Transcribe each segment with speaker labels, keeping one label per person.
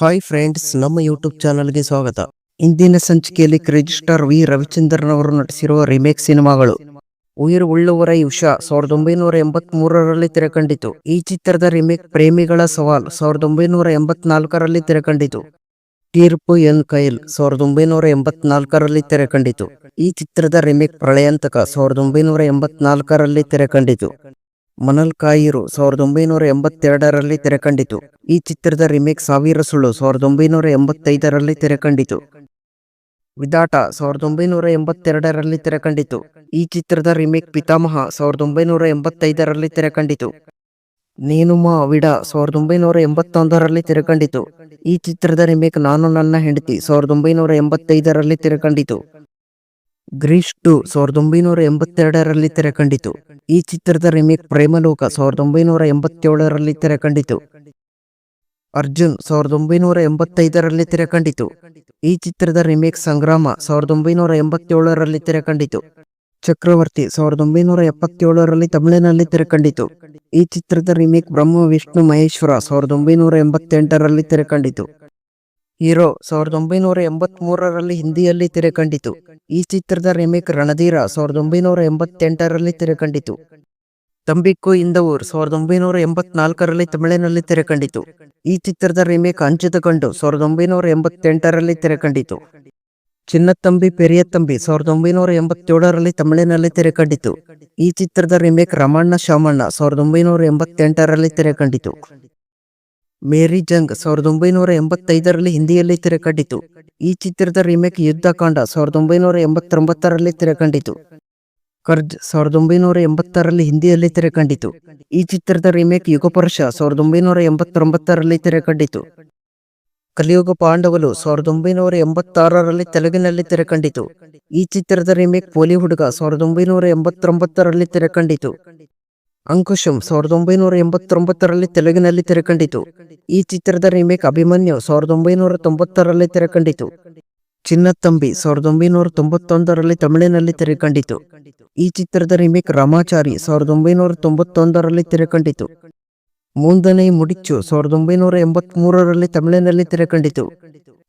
Speaker 1: Hi friends ನಮ್ಮ YouTube ಚಾನಲ್ಗೆ ಸ್ವಾಗತ. ಇಂದಿನ ಸಂಚಿಕೆಯಲ್ಲಿ ರಿಜಿಸ್ಟರ್ ವಿ ರವಿಚಂದ್ರನ್ ಅವರು ನಟಿಸಿರುವ ರಿಮೇಕ್ ಸಿನಿಮಾಗಳು. ಉಯಿರ್ ಉಳ್ಳುವರ ಯುಷಾ ಸಾವಿರದ ಒಂಬೈನೂರ ಎಂಬತ್ ಮೂರರಲ್ಲಿ ತೆರೆಕಂಡಿತು. ಈ ಚಿತ್ರದ ರಿಮೇಕ್ ಪ್ರೇಮಿಗಳ ಸವಾಲ್ ಸಾವಿರದ ಒಂಬೈನೂರ ಎಂಬತ್ನಾಲ್ಕರಲ್ಲಿ ತೆರೆಕಂಡಿತು. ತೀರ್ಪು ಎನ್ ಕೈಲ್ ಸಾವಿರದ ಒಂಬೈನೂರ ಎಂಬತ್ನಾಲ್ಕರಲ್ಲಿ ತೆರೆಕಂಡಿತು. ಈ ಚಿತ್ರದ ರಿಮೇಕ್ ಪ್ರಳಯಾಂತಕ ಸಾವಿರದ ಒಂಬೈನೂರ ಎಂಬತ್ನಾಲ್ಕರಲ್ಲಿ ತೆರೆಕಂಡಿತು. ಮನಲ್ ಕಾಯಿರು ಸಾವಿರದ ಒಂಬೈನೂರ ಎಂಬತ್ತೆರಡರಲ್ಲಿ ತೆರೆಕಂಡಿತು. ಈ ಚಿತ್ರದ ರಿಮೇಕ್ ಸಾವಿರ ಸುಳ್ಳು ಸಾವಿರದ ಒಂಬೈನೂರ ಎಂಬತ್ತೈದರಲ್ಲಿ ತೆರೆಕಂಡಿತು. ವಿದಾಟ ಸಾವಿರದ ಒಂಬೈನೂರ ಎಂಬತ್ತೆರಡರಲ್ಲಿ ತೆರೆಕಂಡಿತು. ಈ ಚಿತ್ರದ ರಿಮೇಕ್ ಪಿತಾಮಹ ಸಾವಿರದ ಒಂಬೈನೂರ ಎಂಬತ್ತೈದರಲ್ಲಿ ತೆರೆಕಂಡಿತು ನೇನುಮ ವಿಡ ಸಾವಿರದ ಒಂಬೈನೂರ ಎಂಬತ್ತೊಂದರಲ್ಲಿ ತೆರೆಕಂಡಿತು. ಈ ಚಿತ್ರದ ರಿಮೇಕ್ ನಾನು ನನ್ನ ಹೆಂಡತಿ ಸಾವಿರದ ಒಂಬೈನೂರ ಎಂಬತ್ತೈದರಲ್ಲಿ ತೆರೆಕಂಡಿತು. ಗ್ರೀಶ್ ಟು ಸಾವಿರದ ಒಂಬೈನೂರ ಎಂಬತ್ತೆರಡರಲ್ಲಿ ತೆರೆಕಂಡಿತು. ಈ ಚಿತ್ರದ ರಿಮೇಕ್ ಪ್ರೇಮಲೋಕ ಸಾವಿರದ ಒಂಬೈನೂರ ಎಂಬತ್ತೇಳರಲ್ಲಿ ತೆರೆಕಂಡಿತು. ಅರ್ಜುನ್ ಸಾವಿರದ ಒಂಬೈನೂರ ಎಂಬತ್ತೈದರಲ್ಲಿ ತೆರೆಕಂಡಿತು. ಈ ಚಿತ್ರದ ರಿಮೇಕ್ ಸಂಗ್ರಾಮ ಸಾವಿರದ ಒಂಬೈನೂರ ಎಂಬತ್ತೇಳರಲ್ಲಿ ತೆರೆಕಂಡಿತು. ಚಕ್ರವರ್ತಿ ಸಾವಿರದ ಒಂಬೈನೂರ ಎಪ್ಪತ್ತೇಳರಲ್ಲಿ ತಮಿಳಿನಲ್ಲಿ ತೆರೆಕಂಡಿತು. ಈ ಚಿತ್ರದ ರಿಮೇಕ್ ಬ್ರಹ್ಮ, ವಿಷ್ಣು, ಮಹೇಶ್ವರ ಸಾವಿರದ ಒಂಬೈನೂರ ಎಂಬತ್ತೆಂಟರಲ್ಲಿ ತೆರೆಕಂಡಿತು. ಹೀರೋ ಸಾವಿರದ ಒಂಬೈನೂರ ಎಂಬತ್ ಮೂರರಲ್ಲಿ ಹಿಂದಿಯಲ್ಲಿ ತೆರೆಕಂಡಿತು. ಈ ಚಿತ್ರದ ರಿಮೇಕ್ ರಣಧೀರ ಸಾವಿರದ ಒಂಬೈನೂರ ಎಂಬತ್ತೆಂಟರಲ್ಲಿ ತೆರೆಕಂಡಿತು. ತಂಬಿಕ್ಕು ಇಂದವೂರ್ ಸಾವಿರದ ಒಂಬೈನೂರ ಎಂಬತ್ನಾಲ್ಕರಲ್ಲಿ ತಮಿಳಿನಲ್ಲಿ ತೆರೆಕಂಡಿತು. ಈ ಚಿತ್ರದ ರಿಮೇಕ್ ಅಂಚಿತ ಕಂಡು ಸಾವಿರದ ಒಂಬೈನೂರ ಎಂಬತ್ತೆಂಟರಲ್ಲಿ ತೆರೆಕಂಡಿತು. ಚಿನ್ನತಂಬಿ ಪೆರಿಯತಂಬಿ ಸಾವಿರದ ಒಂಬೈನೂರ ಎಂಬತ್ತೇಳರಲ್ಲಿ ತಮಿಳಿನಲ್ಲಿ ತೆರೆಕಂಡಿತು. ಈ ಚಿತ್ರದ ರಿಮೇಕ್ ರಮಣ್ಣ ಶಾಮಣ್ಣ ಸಾವಿರದ ಒಂಬೈನೂರ ಎಂಬತ್ತೆಂಟರಲ್ಲಿ ತೆರೆಕಂಡಿತು. ಮೇರಿ ಜಂಗ್ ಸಾವಿರದ ಒಂಬೈನೂರ ಎಂಬತ್ತೈದರಲ್ಲಿ ಹಿಂದಿಯಲ್ಲಿ ತೆರೆಕಂಡಿತು. ಈ ಚಿತ್ರದ ರಿಮೇಕ್ ಯುದ್ಧಕಾಂಡ ಸಾವಿರದ ಒಂಬೈನೂರ ಎಂಬತ್ತೊಂಬತ್ತರಲ್ಲಿ ತೆರೆಕಂಡಿತು. ಕರ್ಜ್ ಸಾವಿರದ ಒಂಬೈನೂರ ಎಂಬತ್ತರಲ್ಲಿ ಹಿಂದಿಯಲ್ಲಿ ತೆರೆಕಂಡಿತು. ಈ ಚಿತ್ರದ ರಿಮೇಕ್ ಯುಗಪುರುಷ ಸಾವಿರದ ಒಂಬೈನೂರ ಎಂಬತ್ತೊಂಬತ್ತರಲ್ಲಿ ತೆರೆಕಂಡಿತು. ಕಲಿಯುಗ ಪಾಂಡವಲು ಸಾವಿರದ ಒಂಬೈನೂರ ಎಂಬತ್ತಾರರಲ್ಲಿ ತೆಲುಗಿನಲ್ಲಿ ತೆರೆಕಂಡಿತು. ಈ ಚಿತ್ರದ ರಿಮೇಕ್ ಪೋಲಿ ಹುಡುಗ ಸಾವಿರದ ಒಂಬೈನೂರ ಎಂಬತ್ತೊಂಬತ್ತರಲ್ಲಿ ತೆರೆಕಂಡಿತು. ಅಂಕುಶಂ ಸಾವಿರದ ಒಂಬೈನೂರ ಎಂಬತ್ತೊಂಬತ್ತರಲ್ಲಿ ತೆಲುಗಿನಲ್ಲಿ ತೆರೆಕಂಡಿತು. ಈ ಚಿತ್ರದ ರಿಮೇಕ್ ಅಭಿಮನ್ಯು ಸಾವಿರದ ಒಂಬೈನೂರ ತೊಂಬತ್ತರಲ್ಲಿ ತೆರೆಕಂಡಿತು. ಚಿನ್ನತಂಬಿ ಸಾವಿರದ ಒಂಬೈನೂರ ತೊಂಬತ್ತೊಂದರಲ್ಲಿ ತಮಿಳಿನಲ್ಲಿ ತೆರೆಕಂಡಿತು. ಈ ಚಿತ್ರದ ರಿಮೇಕ್ ರಾಮಾಚಾರಿ ಸಾವಿರದ ಒಂಬೈನೂರ ತೊಂಬತ್ತೊಂದರಲ್ಲಿ ತೆರೆಕಂಡಿತು. ಮುಂದನೇ ಮುಡಿಚ್ಚು ಸಾವಿರದ ಒಂಬೈನೂರ ಎಂಬತ್ ಮೂರರಲ್ಲಿ ತಮಿಳಿನಲ್ಲಿ ತೆರೆಕಂಡಿತು.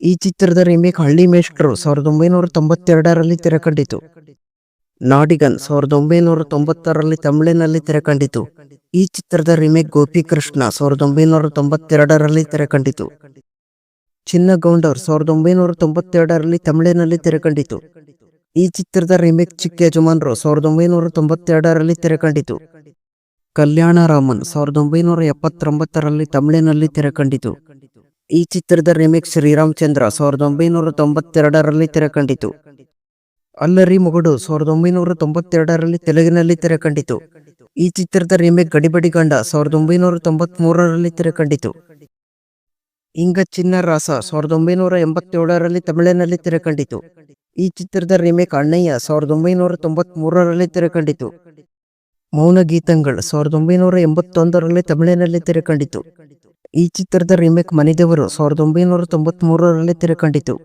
Speaker 1: ಈ ಚಿತ್ರದ ರಿಮೇಕ್ ಹಳ್ಳಿ ಮೇಷ್ಟ್ರು ಸಾವಿರದ ಒಂಬೈನೂರ ತೊಂಬತ್ತೆರಡರಲ್ಲಿ ತೆರೆಕಂಡಿತು. ನಾಡಿಗನ್ ಸಾವಿರದ ಒಂಬೈನೂರ ತೊಂಬತ್ತರಲ್ಲಿ ತಮಿಳಿನಲ್ಲಿ ತೆರೆಕಂಡಿತು. ಈ ಚಿತ್ರದ ರಿಮೇಕ್ ಗೋಪಿಕೃಷ್ಣ ಸಾವಿರದ ಒಂಬೈನೂರ ತೊಂಬತ್ತೆರಡರಲ್ಲಿ ತೆರೆಕಂಡಿತು. ಚಿನ್ನಗೌಂಡರ್ ಸಾವಿರದ ಒಂಬೈನೂರ ತೊಂಬತ್ತೆರಡರಲ್ಲಿ ತಮಿಳಿನಲ್ಲಿ ತೆರೆಕಂಡಿತು. ಈ ಚಿತ್ರದ ರಿಮೇಕ್ ಚಿಕ್ಕ ಯಜಮಾನ್ರು ಸಾವಿರದ ಒಂಬೈನೂರ ತೊಂಬತ್ತೆರಡರಲ್ಲಿ ತೆರೆಕಂಡಿತು. ಕಲ್ಯಾಣರಾಮನ್ ಸಾವಿರದ ಒಂಬೈನೂರ ಎಪ್ಪತ್ತೊಂಬತ್ತರಲ್ಲಿ ತಮಿಳಿನಲ್ಲಿ ತೆರೆಕಂಡಿತು. ಈ ಚಿತ್ರದ ರಿಮೇಕ್ ಶ್ರೀರಾಮಚಂದ್ರ ಸಾವಿರದ ಒಂಬೈನೂರ ತೊಂಬತ್ತೆರಡರಲ್ಲಿ ತೆರೆಕಂಡಿತು. ಅಲ್ಲರಿ ಮೊಗಡು, ಸಾವಿರದ ಒಂಬೈನೂರ ತೊಂಬತ್ತೆರಡರಲ್ಲಿ ತೆಲುಗಿನಲ್ಲಿ ತೆರೆಕಂಡಿತು ಈ ಚಿತ್ರದ ರಿಮೇಕ್ ಗಡಿಬಡಿ ಗಂಡ ಸಾವಿರದ ಒಂಬೈನೂರ ತೊಂಬತ್ ಮೂರರಲ್ಲಿ ತೆರೆಕಂಡಿತು ಇಂಗ ಚಿನ್ನ ರಾಸ ಸಾವಿರದ ಒಂಬೈನೂರ ಎಂಬತ್ತೇಳರಲ್ಲಿ ತಮಿಳಿನಲ್ಲಿ ತೆರೆಕಂಡಿತು ಈ ಚಿತ್ರದ ರಿಮೇಕ್ ಅಣ್ಣಯ್ಯ ಸಾವಿರದ ಒಂಬೈನೂರ ತೊಂಬತ್ ಮೂರರಲ್ಲಿ ತೆರೆಕಂಡಿತು ಮೌನ ಗೀತಂಗಳ್ ಸಾವಿರದ ಒಂಬೈನೂರ ಎಂಬತ್ತೊಂದರಲ್ಲಿ ತಮಿಳಿನಲ್ಲಿ ತೆರೆಕಂಡಿತು ಈ ಚಿತ್ರದ ರಿಮೇಕ್ ಮನೆದೇವರು ಸಾವಿರದ ಒಂಬೈನೂರ ತೊಂಬತ್ ಮೂರರಲ್ಲಿ ತೆರೆಕಂಡಿತು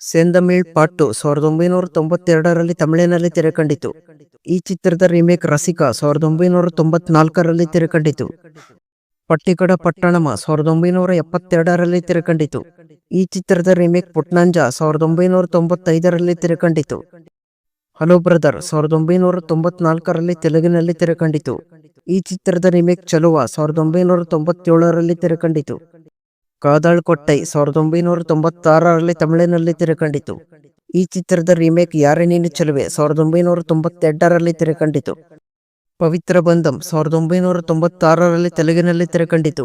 Speaker 1: ಸೆಂದಮಿಳ್ ಪಾಟ್ಟು ಸಾವಿರದ ಒಂಬೈನೂರ ತೊಂಬತ್ತೆರಡರಲ್ಲಿ ತಮಿಳಿನಲ್ಲಿ ತೆರೆಕಂಡಿತು. ಈ ಚಿತ್ರದ ರಿಮೇಕ್ ರಸಿಕಾ ಸಾವಿರದ ಒಂಬೈನೂರ ತೊಂಬತ್ನಾಲ್ಕರಲ್ಲಿ ತೆರೆಕಂಡಿತು. ಪಟ್ಟಿಕಡ ಪಟ್ಟಣಮ ಸಾವಿರದ ಒಂಬೈನೂರ ಎಪ್ಪತ್ತೆರಡರಲ್ಲಿ ತೆರೆಕಂಡಿತು. ಈ ಚಿತ್ರದ ರಿಮೇಕ್ ಪುಟ್ನಂಜ ಸಾವಿರದ ಒಂಬೈನೂರ ತೊಂಬತ್ತೈದರಲ್ಲಿ ತೆರೆಕಂಡಿತು. ಹಲೋ ಬ್ರದರ್ ಸಾವಿರದ ಒಂಬೈನೂರ ತೊಂಬತ್ನಾಲ್ಕರಲ್ಲಿ ತೆಲುಗಿನಲ್ಲಿ ತೆರೆಕಂಡಿತು. ಈ ಚಿತ್ರದ ರಿಮೇಕ್ ಚಲುವ ಸಾವಿರದ ಒಂಬೈನೂರ ತೊಂಬತ್ತೇಳರಲ್ಲಿ ತೆರೆಕಂಡಿತು. ಕಾದಾಳ್ ಕೊಟ್ಟೈ ಸಾವಿರದ ಒಂಬೈನೂರ ತೊಂಬತ್ತಾರರಲ್ಲಿ ತಮಿಳಿನಲ್ಲಿ ತೆರೆಕಂಡಿತು. ಈ ಚಿತ್ರದ ರಿಮೇಕ್ ಯಾರೇ ನೀನು ಚೆಲುವೆ ಸಾವಿರದ ಒಂಬೈನೂರ ತೊಂಬತ್ತೆಂಟರಲ್ಲಿ ತೆರೆಕಂಡಿತು. ಪವಿತ್ರ ಬಂಧಂ ಸಾವಿರದ ಒಂಬೈನೂರ ತೊಂಬತ್ತಾರರಲ್ಲಿ ತೆಲುಗಿನಲ್ಲಿ ತೆರೆಕಂಡಿತು.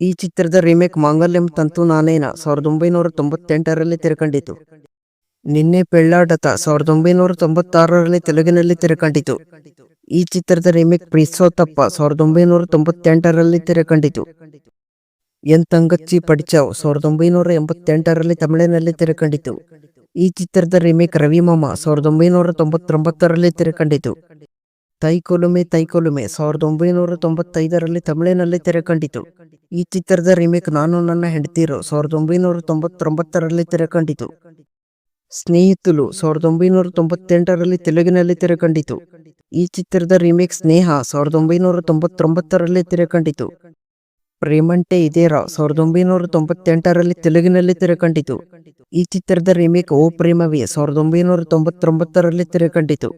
Speaker 1: ಈ ಚಿತ್ರದ ರಿಮೇಕ್ ಮಾಂಗಲ್ಯಂ ತಂತು ನಾನೇನ ಸಾವಿರದ ಒಂಬೈನೂರ ತೊಂಬತ್ತೆಂಟರಲ್ಲಿ ತೆರೆಕಂಡಿತು. ನಿನ್ನೆ ಪೆಳ್ಳಾಡತ ಸಾವಿರದ ಒಂಬೈನೂರ ತೊಂಬತ್ತಾರರಲ್ಲಿ ತೆಲುಗಿನಲ್ಲಿ ತೆರೆಕಂಡಿತು. ಈ ಚಿತ್ರದ ರಿಮೇಕ್ ಪ್ರೀಸೋತಪ್ಪ ಸಾವಿರದ ಒಂಬೈನೂರ ತೊಂಬತ್ತೆಂಟರಲ್ಲಿ ತೆರೆಕಂಡಿತು. ಎನ್ ತಂಗಚ್ಚಿ ಪಡಿಚಾವ್ ಸಾವಿರದ ಒಂಬೈನೂರ ಎಂಬತ್ತೆಂಟರಲ್ಲಿ ತಮಿಳಿನಲ್ಲಿ ತೆರೆಕಂಡಿತು. ಈ ಚಿತ್ರದ ರಿಮೇಕ್ ರವಿಮಾಮ ಸಾವಿರದ ಒಂಬೈನೂರ ತೊಂಬತ್ತೊಂಬತ್ತರಲ್ಲಿ ತೆರೆಕಂಡಿತು. ತೈಕೊಲುಮೆ ತೈಕೊಲುಮೆ ಸಾವಿರದ ಒಂಬೈನೂರ ತೊಂಬತ್ತೈದರಲ್ಲಿ ತಮಿಳಿನಲ್ಲಿ ತೆರೆಕಂಡಿತು. ಈ ಚಿತ್ರದ ರಿಮೇಕ್ ನಾನು ನನ್ನ ಹೆಂಡತಿರು ಸಾವಿರದ ಒಂಬೈನೂರ ತೊಂಬತ್ತೊಂಬತ್ತರಲ್ಲಿ ತೆರೆಕಂಡಿತು. ಸ್ನೇಹಿತುಲು ಸಾವಿರದ ಒಂಬೈನೂರ ತೊಂಬತ್ತೆಂಟರಲ್ಲಿ ತೆಲುಗಿನಲ್ಲಿ ತೆರೆಕಂಡಿತು. ಈ ಚಿತ್ರದ ರಿಮೇಕ್ ಸ್ನೇಹ ಸಾವಿರದ ಒಂಬೈನೂರ ತೊಂಬತ್ತೊಂಬತ್ತರಲ್ಲಿ ತೆರೆಕಂಡಿತು. ಪ್ರೇಮಂಟೆ ಇದೇರಾ ಸಾವಿರದ ಒಂಬೈನೂರ ತೊಂಬತ್ತೆಂಟರಲ್ಲಿ ತೆಲುಗಿನಲ್ಲಿ ತೆರೆಕಂಡಿತು. ಈ ಚಿತ್ರದ ರಿಮೇಕ್ ಓ ಪ್ರೇಮವೇ ಸಾವಿರದ ಒಂಬೈನೂರ ತೊಂಬತ್ತೊಂಬತ್ತರಲ್ಲಿ ತೆರೆಕಂಡಿತು.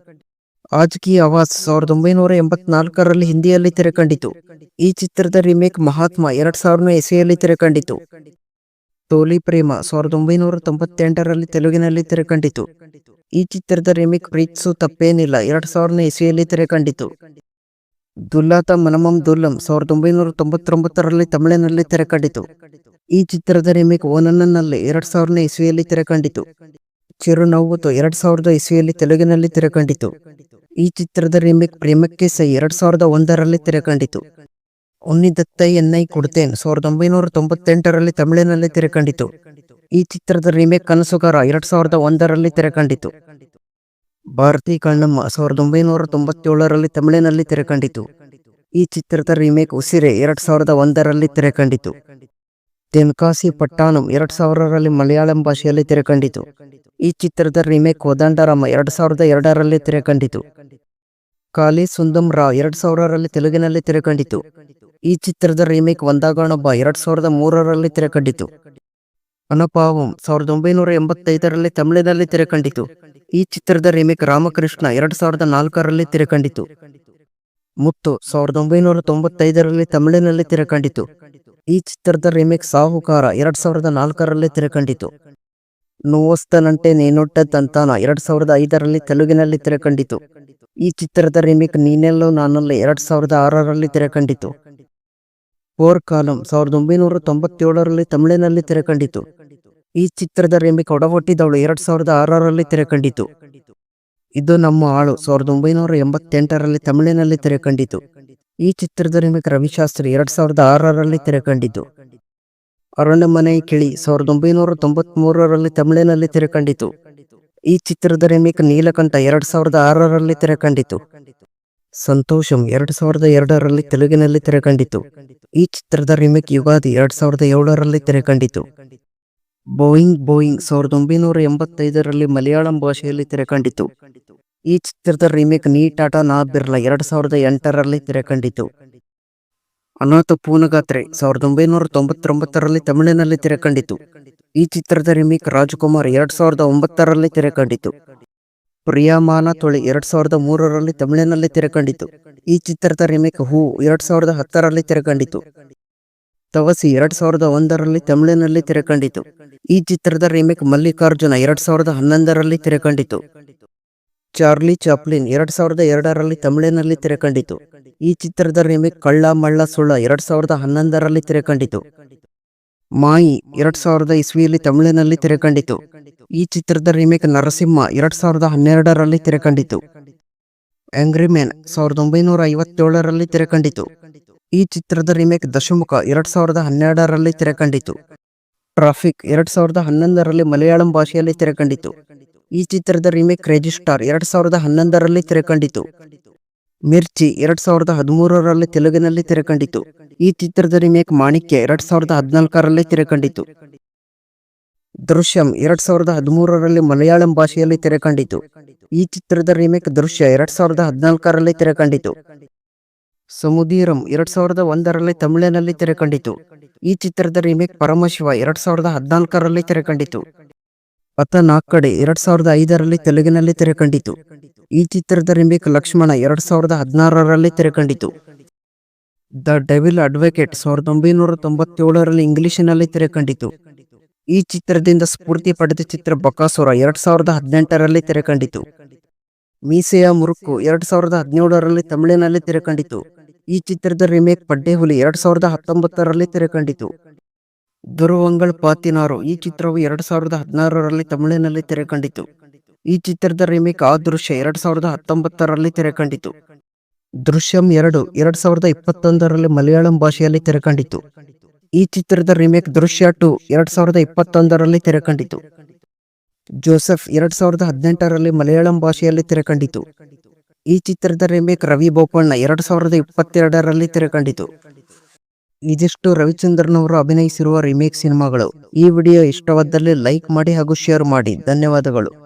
Speaker 1: ಆಜ್ ಕಿ ಆವಾಜ್ ಸಾವಿರದ ಒಂಬೈನೂರ ಎಂಬತ್ನಾಲ್ಕರಲ್ಲಿ ಹಿಂದಿಯಲ್ಲಿ ತೆರೆಕಂಡಿತು. ಈ ಚಿತ್ರದ ರಿಮೇಕ್ ಮಹಾತ್ಮ, ಎರಡ್ ಸಾವಿರದ ಎಸೆಯಲ್ಲಿ ತೆರೆಕಂಡಿತು. ತೋಲಿ ಪ್ರೇಮ ಸಾವಿರದ ಒಂಬೈನೂರ ತೊಂಬತ್ತೆಂಟರಲ್ಲಿ ತೆಲುಗಿನಲ್ಲಿ ತೆರೆಕಂಡಿತು. ಈ ಚಿತ್ರದ ರಿಮೇಕ್ ಪ್ರೀತ್ಸು ತಪ್ಪೇನಿಲ್ಲ, ಎರಡ್ ಸಾವಿರದ ಇಸ್ವಿಯಲ್ಲಿ ತೆರೆಕಂಡಿತು. ದುಲ್ಲಾತ ಮನಮಂ ದುಲ್ಲಂ ಸಾವಿರದ ಒಂಬೈನೂರ ತೊಂಬತ್ತೊಂಬತ್ತರಲ್ಲಿ ತಮಿಳಿನಲ್ಲಿ ತೆರೆಕಂಡಿತು. ಈ ಚಿತ್ರದ ರಿಮೇಕ್ ಓನನ್ನನಲ್ಲಿ ಎರಡ್ ಸಾವಿರನೇ ಇಸ್ವಿಯಲ್ಲಿ ತೆರೆಕಂಡಿತು. ಚಿರುನವ್ವತು ಎರಡ್ ಸಾವಿರದ ಇಸ್ವಿಯಲ್ಲಿ ತೆಲುಗಿನಲ್ಲಿ ತೆರೆಕಂಡಿತು. ಈ ಚಿತ್ರದ ರಿಮೇಕ್ ಪ್ರೇಮಕ್ಕೆ ಸೈ ಎರಡ್ ಸಾವಿರದ ಒಂದರಲ್ಲಿ ತೆರೆಕಂಡಿತು. ಉನ್ನಿದತ್ತೈ ಎನ್ನೈ ಕೊಡ್ತೇನ್ ಸಾವಿರದ ಒಂಬೈನೂರ ತೊಂಬತ್ತೆಂಟರಲ್ಲಿ ತಮಿಳಿನಲ್ಲಿ ತೆರೆಕಂಡಿತು. ಈ ಚಿತ್ರದ ರಿಮೇಕ್ ಕನಸುಗಾರ ಎರಡ್ ಸಾವಿರದ ಒಂದರಲ್ಲಿ ತೆರೆಕಂಡಿತು. ಭಾರತಿ ಕಣ್ಣಮ್ಮ ಸಾವಿರದ ಒಂಬೈನೂರ ತೊಂಬತ್ತೇಳರಲ್ಲಿ ತಮಿಳಿನಲ್ಲಿ ತೆರೆಕಂಡಿತು. ಈ ಚಿತ್ರದ ರಿಮೇಕ್ ಉಸಿರೆ ಎರಡ್ ಸಾವಿರದ ಒಂದರಲ್ಲಿ ತೆರೆಕಂಡಿತು. ತೆನ್ಕಾಸಿ ಪಟ್ಟಾಣಂ ಎರಡ್ ಸಾವಿರರಲ್ಲಿ ಮಲಯಾಳಂ ಭಾಷೆಯಲ್ಲಿ ತೆರೆಕಂಡಿತು. ಈ ಚಿತ್ರದ ರಿಮೇಕ್ ಕೋದಂಡರಾಮ ಎರಡ್ ಸಾವಿರದ ಎರಡರಲ್ಲಿ ತೆರೆಕಂಡಿತು. ಕಾಲಿ ಸುಂದಮ್ ರಾವ್ ಎರಡ್ ಸಾವಿರರಲ್ಲಿ ತೆಲುಗಿನಲ್ಲಿ ತೆರೆಕಂಡಿತು. ಈ ಚಿತ್ರದ ರಿಮೇಕ್ ಒಂದಾಗಣೊಬ್ಬ ಎರಡ್ ಸಾವಿರದ ಮೂರರಲ್ಲಿ ತೆರೆಕಂಡಿತು. ಅನಪಾವಂ ಸಾವಿರದ ಒಂಬೈನೂರ ಎಂಬತ್ತೈದರಲ್ಲಿ ತಮಿಳಿನಲ್ಲಿ ತೆರೆಕಂಡಿತು. ಈ ಚಿತ್ರದ ರಿಮೇಕ್ ರಾಮಕೃಷ್ಣ ಎರಡ್ ಸಾವಿರದ ನಾಲ್ಕರಲ್ಲಿ ತೆರೆಕಂಡಿತು. ಮುತ್ತು ಸಾವಿರದ ಒಂಬೈನೂರ ತೊಂಬತ್ತೈದರಲ್ಲಿ ತಮಿಳಿನಲ್ಲಿ ತೆರೆಕಂಡಿತು. ಈ ಚಿತ್ರದ ರಿಮೇಕ್ ಸಾಹುಕಾರ ಎರಡ್ ಸಾವಿರದ ನಾಲ್ಕರಲ್ಲಿ ತೆರೆಕಂಡಿತು. ನೋವಸ್ತನಂಟೆ ನೀನೊಟ್ಟ ತಂತಾನ ಎರಡ್ ಸಾವಿರದ ಐದರಲ್ಲಿ ತೆಲುಗಿನಲ್ಲಿ ತೆರೆಕಂಡಿತು. ಈ ಚಿತ್ರದ ರಿಮೇಕ್ ನೀನೆಲ್ಲೋ ನಾನಲ್ಲಿ ಎರಡ್ ಸಾವಿರದ ಆರರಲ್ಲಿ ತೆರೆಕಂಡಿತು. ಫೋರ್ ಕಾಲಂ ಸಾವಿರದ ಒಂಬೈನೂರ ತೊಂಬತ್ತೇಳರಲ್ಲಿ ತಮಿಳಿನಲ್ಲಿ ತೆರೆಕಂಡಿತು. ಈ ಚಿತ್ರದ ರಿಮೇಕ್ ಒಡಹೊಟ್ಟಿದವಳು ಎರಡ್ ಸಾವಿರದ ಆರರಲ್ಲಿ ತೆರೆಕಂಡಿತು. ಇದು ನಮ್ಮ ಆಳು ಸಾವಿರದ ಒಂಬೈನೂರ ಎಂಬತ್ತೆಂಟರಲ್ಲಿ ತಮಿಳಿನಲ್ಲಿ ತೆರೆಕಂಡಿತು. ಈ ಚಿತ್ರದ ರಿಮೇಕ್ ರವಿಶಾಸ್ತ್ರಿ ಎರಡ್ ಸಾವಿರದ ಆರರಲ್ಲಿ ತೆರೆಕಂಡಿತು. ಅರಣ್ಯಮನೆ ಕಿಳಿ ಸಾವಿರದ ಒಂಬೈನೂರ ತೊಂಬತ್ಮೂರರಲ್ಲಿ ತಮಿಳಿನಲ್ಲಿ ತೆರೆಕಂಡಿತು. ಈ ಚಿತ್ರದ ರಿಮೇಕ್ ನೀಲಕಂಠ ಎರಡ್ ಸಾವಿರದ ಆರರಲ್ಲಿ ತೆರೆಕಂಡಿತು. ಸಂತೋಷಂ ಎರಡು ಸಾವಿರದ ಎರಡರಲ್ಲಿ ತೆಲುಗಿನಲ್ಲಿ ತೆರೆಕಂಡಿತು. ಈ ಚಿತ್ರದ ರಿಮೇಕ್ ಯುಗಾದಿ ಎರಡು ಸಾವಿರದ ಏಳರಲ್ಲಿ ತೆರೆಕಂಡಿತು. ಬೋಯಿಂಗ್ ಬೋಯಿಂಗ್ ಸಾವಿರದ ಒಂಬೈನೂರ ಎಂಬತ್ತೈದರಲ್ಲಿ ಮಲಯಾಳಂ ಭಾಷೆಯಲ್ಲಿ ತೆರೆಕಂಡಿತು. ಈ ಚಿತ್ರದ ರಿಮೇಕ್ ನೀ ಟಾಟಾ ನಾ ಬಿರ್ಲಾ ಎರಡು ಸಾವಿರದ ಎಂಟರಲ್ಲಿ ತೆರೆಕಂಡಿತು. ಅನಾಥ ಪೂನಗಾತ್ರೆ ಸಾವಿರದ ಒಂಬೈನೂರ ತೊಂಬತ್ತೊಂಬತ್ತರಲ್ಲಿ ತಮಿಳಿನಲ್ಲಿ ತೆರೆಕಂಡಿತು. ಈ ಚಿತ್ರದ ರಿಮೇಕ್ ರಾಜಕುಮಾರ್ ಎರಡು ಸಾವಿರದ ಒಂಬತ್ತರಲ್ಲಿ ತೆರೆಕಂಡಿತು. ಪ್ರಿಯಮಾನ ತೊಳಿ ಎರಡ್ ಸಾವಿರದ ಮೂರರಲ್ಲಿ ತಮಿಳಿನಲ್ಲಿ ತೆರೆಕಂಡಿತು. ಈ ಚಿತ್ರದ ರಿಮೇಕ್ ಹೂ ಎರಡ್ ಸಾವಿರದ ಹತ್ತರಲ್ಲಿ ತೆರೆಕಂಡಿತು. ತವಸಿ ಎರಡ್ ಸಾವಿರದ ಒಂದರಲ್ಲಿ ತಮಿಳಿನಲ್ಲಿ ತೆರೆಕಂಡಿತು. ಈ ಚಿತ್ರದ ರಿಮೇಕ್ ಮಲ್ಲಿಕಾರ್ಜುನ ಎರಡ್ ಸಾವಿರದ ಹನ್ನೊಂದರಲ್ಲಿ ತೆರೆಕಂಡಿತು. ಚಾರ್ಲಿ ಚಾಪ್ಲಿನ್ ಎರಡ್ ಸಾವಿರದ ಎರಡರಲ್ಲಿ ತಮಿಳಿನಲ್ಲಿ ತೆರೆಕಂಡಿತು. ಈ ಚಿತ್ರದ ರಿಮೇಕ್ ಕಳ್ಳ ಮಳ್ಳ ಸುಳ್ಳ ಎರಡ್ ಸಾವಿರದ ಹನ್ನೊಂದರಲ್ಲಿ ತೆರೆಕಂಡಿತು. ಮಾಯಿ ಎರಡ್ ಸಾವಿರದ ಇಸ್ವಿಯಲ್ಲಿ ತಮಿಳಿನಲ್ಲಿ ತೆರೆಕಂಡಿತು. ಈ ಚಿತ್ರದ ರಿಮೇಕ್ ನರಸಿಂಹ ಎರಡ್ ಸಾವಿರದ ಹನ್ನೆರಡರಲ್ಲಿ ತೆರೆಕಂಡಿತು. ಆಂಗ್ರಿ ಮ್ಯಾನ್ ಸಾವಿರದ ಒಂಬೈನೂರ ಐವತ್ತೇಳರಲ್ಲಿ ತೆರೆಕಂಡಿತು. ಈ ಚಿತ್ರದ ರಿಮೇಕ್ ದಶಮುಖ ಎರಡ್ ಸಾವಿರದ ಹನ್ನೆರಡರಲ್ಲಿ ತೆರೆಕಂಡಿತು. ಟ್ರಾಫಿಕ್ ಎರಡ್ ಸಾವಿರದ ಹನ್ನೊಂದರಲ್ಲಿ ಮಲಯಾಳಂ ಭಾಷೆಯಲ್ಲಿ ತೆರೆಕಂಡಿತು. ಈ ಚಿತ್ರದ ರಿಮೇಕ್ ರೆಜಿಸ್ಟಾರ್ ಎರಡ್ ಸಾವಿರದ ಹನ್ನೊಂದರಲ್ಲಿ ತೆರೆಕಂಡಿತು. ಮಿರ್ಚಿ ಎರಡ್ ಸಾವಿರದ ಹದಿಮೂರರಲ್ಲಿ ತೆಲುಗಿನಲ್ಲಿ ತೆರೆಕಂಡಿತು. ಈ ಚಿತ್ರದ ರಿಮೇಕ್ ಮಾಣಿಕ್ಯ ಎರಡ್ ಸಾವಿರದ ಹದಿನಾಲ್ಕರಲ್ಲಿ ತೆರೆಕಂಡಿತು. ದೃಶ್ಯಂ ಎರಡ್ ಸಾವಿರದ ಹದಿಮೂರರಲ್ಲಿ ಮಲಯಾಳಂ ಭಾಷೆಯಲ್ಲಿ ತೆರೆಕಂಡಿತು. ಈ ಚಿತ್ರದ ರಿಮೇಕ್ ದೃಶ್ಯ ಎರಡ್ ಸಾವಿರದ ಹದಿನಾಲ್ಕರಲ್ಲಿ ತೆರೆಕಂಡಿತು. ಸಮುದೀರಂ ಎರಡ್ ಸಾವಿರದ ಒಂದರಲ್ಲಿ ತಮಿಳಿನಲ್ಲಿ ತೆರೆಕಂಡಿತು. ಈ ಚಿತ್ರದ ರಿಮೇಕ್ ಪರಮಶಿವ ಎರಡ್ ಸಾವಿರದ ಹದಿನಾಲ್ಕರಲ್ಲಿ ತೆರೆಕಂಡಿತು. ಅತ ನಾಕ್ಕಡೆ ಎರಡ್ ಸಾವಿರದ ಐದರಲ್ಲಿ ತೆಲುಗಿನಲ್ಲಿ ತೆರೆಕಂಡಿತು. ಈ ಚಿತ್ರದ ರಿಮೇಕ್ ಲಕ್ಷ್ಮಣ ಎರಡ್ ಸಾವಿರದ ಹದಿನಾರರಲ್ಲಿ ತೆರೆಕಂಡಿತು. ದ ಡೆವಿಲ್ ಅಡ್ವೊಕೇಟ್ ಸಾವಿರದ ಒಂಬೈನೂರ ತೊಂಬತ್ತೇಳರಲ್ಲಿ ಇಂಗ್ಲಿಷಿನಲ್ಲಿ ತೆರೆಕಂಡಿತು. ಈ ಚಿತ್ರದಿಂದ ಸ್ಫೂರ್ತಿ ಪಡೆದ ಚಿತ್ರ ಬಕಾಸುರ ಎರಡ್ ಸಾವಿರದ ಹದಿನೆಂಟರಲ್ಲಿ ತೆರೆಕಂಡಿತು. ಮೀಸೆಯ ಮುರುಕು ಎರಡ್ ಸಾವಿರದ ಹದಿನೇಳರಲ್ಲಿ ತಮಿಳಿನಲ್ಲಿ ತೆರೆಕಂಡಿತು. ಈ ಚಿತ್ರದ ರಿಮೇಕ್ ಪಡ್ಡೆಹುಲಿ ಎರಡ್ ಸಾವಿರದ ಹತ್ತೊಂಬತ್ತರಲ್ಲಿ ತೆರೆಕಂಡಿತು. ದುರ್ವಂಗಳ್ ಪಾತಿನಾರು ಈ ಚಿತ್ರವು ಎರಡ್ ಸಾವಿರದ ಹದಿನಾರರಲ್ಲಿ ತಮಿಳಿನಲ್ಲಿ ತೆರೆಕಂಡಿತು. ಈ ಚಿತ್ರದ ರಿಮೇಕ್ ಆ ದೃಶ್ಯ ಎರಡ್ ಸಾವಿರದ ಹತ್ತೊಂಬತ್ತರಲ್ಲಿ ತೆರೆಕಂಡಿತು. ದೃಶ್ಯಂ ಎರಡು, ಎರಡ್ ಸಾವಿರದ ಇಪ್ಪತ್ತೊಂದರಲ್ಲಿ ಮಲಯಾಳಂ ಭಾಷೆಯಲ್ಲಿ ತೆರೆಕಂಡಿತು. ಈ ಚಿತ್ರದ ರಿಮೇಕ್ ದೃಶ್ಯ ಟು, ಎರಡ್ ಸಾವಿರದ ಇಪ್ಪತ್ತೊಂದರಲ್ಲಿ ತೆರೆಕಂಡಿತು. ಜೋಸೆಫ್ ಎರಡ್ ಸಾವಿರದ ಹದಿನೆಂಟರಲ್ಲಿ ಮಲಯಾಳಂ ಭಾಷೆಯಲ್ಲಿ ತೆರೆಕಂಡಿತು. ಈ ಚಿತ್ರದ ರಿಮೇಕ್ ರವಿ ಬೋಪಣ್ಣ ಎರಡ್ ಸಾವಿರದ ಇಪ್ಪತ್ತೆರಡರಲ್ಲಿ ತೆರೆಕಂಡಿತು. ಇದಿಷ್ಟು ರವಿಚಂದ್ರನ್ ಅವರು ಅಭಿನಯಿಸಿರುವ ರಿಮೇಕ್ ಸಿನಿಮಾಗಳು. ಈ ವಿಡಿಯೋ ಇಷ್ಟವಾದಲ್ಲಿ ಲೈಕ್ ಮಾಡಿ ಹಾಗೂ ಶೇರ್ ಮಾಡಿ. ಧನ್ಯವಾದಗಳು.